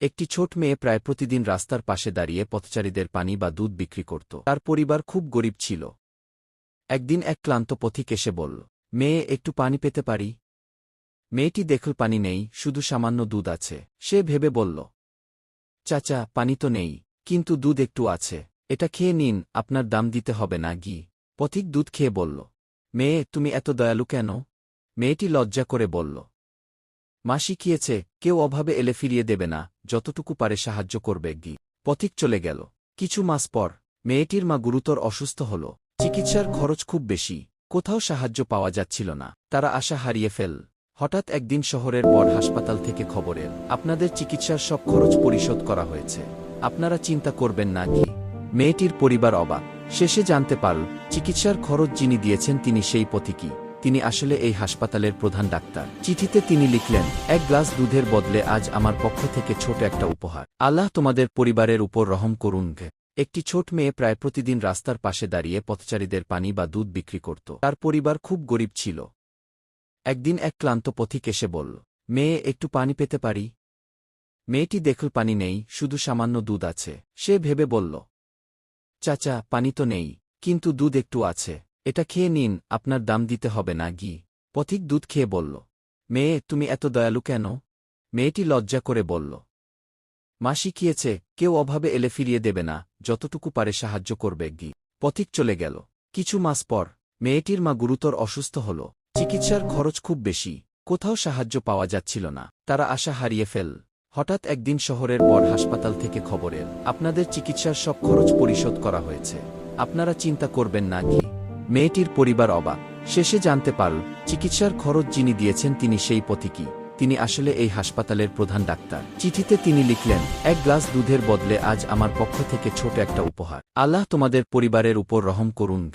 একটি ছোট মেয়ে প্রায় প্রতিদিন রাস্তার পাশে দাঁড়িয়ে পথচারীদের পানি বা দুধ বিক্রি করত। তার পরিবার খুব গরিব ছিল। একদিন এক ক্লান্ত পথিক এসে বলল, মেয়ে, একটু পানি পেতে পারি? মেয়েটি, দেখল পানি নেই, শুধু সামান্য দুধ আছে। সে ভেবে বলল, চাচা, পানি তো নেই, কিন্তু দুধ একটু আছে। এটা খেয়ে নিন, আপনার দাম দিতে হবে না গি পথিক দুধ খেয়ে বলল, মেয়ে, তুমি এত দয়ালু কেন? মেয়েটি লজ্জা করে বলল মা শিখিয়েছে কেউ অভাবে এলে ফিরিয়ে দেবে না। যতটুকু পারে সাহায্য করবে গি। পথিক চলে গেল। কিছু মাস পর, মেয়েটির মা গুরুতর অসুস্থ হল। চিকিৎসার খরচ খুব বেশি। কোথাও সাহায্য পাওয়া যাচ্ছিল না। তারা আশা হারিয়ে ফেল। হঠাৎ একদিন শহরের বড় হাসপাতাল থেকে খবর এল। আপনাদের চিকিৎসার সব খরচ পরিশোধ করা হয়েছে। আপনারা চিন্তা করবেন না কি মেয়েটির পরিবার অবাক। শেষে জানতে পারল, চিকিৎসার খরচ যিনি দিয়েছেন তিনি সেই পথিকী তিনি আসলে এই হাসপাতালের প্রধান ডাক্তার। চিঠিতে তিনি লিখলেন, এক গ্লাস দুধের বদলে আজ আমার পক্ষ থেকে ছোট একটা উপহার। আল্লাহ তোমাদের পরিবারের উপর রহম করুন একটি ছোট মেয়ে প্রায় প্রতিদিন রাস্তার পাশে দাঁড়িয়ে পথচারীদের পানি বা দুধ বিক্রি করত। তার পরিবার খুব গরিব ছিল। একদিন এক ক্লান্ত পথিক এসে বলল, মেয়ে, একটু পানি পেতে পারি? মেয়েটি দেখল, পানি নেই, শুধু সামান্য দুধ আছে। সে ভেবে বলল, চাচা, পানি তো নেই, কিন্তু দুধ একটু আছে। এটা খেয়ে নিন, আপনার দাম দিতে হবে না, গি। পথিক দুধ খেয়ে বলল, মেয়ে, তুমি এত দয়ালু কেন? মেয়েটি লজ্জা করে বলল, মা শিখিয়েছে, কেউ অভাবে এলে ফিরিয়ে দেবে না, যতটুকু পারে সাহায্য করবে, গি। পথিক চলে গেল। কিছু মাস পর, মেয়েটির মা গুরুতর অসুস্থ হল। চিকিৎসার খরচ খুব বেশি, কোথাও সাহায্য পাওয়া যাচ্ছিল না। তারা আশা হারিয়ে ফেল। হঠাৎ একদিন শহরের বড় হাসপাতাল থেকে খবর এল। আপনাদের চিকিৎসার সব খরচ পরিশোধ করা হয়েছে। আপনারা চিন্তা করবেন না কি মেয়েটির পরিবার অবাক। শেষে জানতে পারল, চিকিৎসার খরচ যিনি দিয়েছেন তিনি সেই পথিকী। তিনি আসলে এই হাসপাতালের প্রধান ডাক্তার। চিঠিতে তিনি লিখলেন, এক গ্লাস দুধের বদলে আজ আমার পক্ষ থেকে ছোট একটা উপহার। আল্লাহ তোমাদের পরিবারের উপর রহম করুন।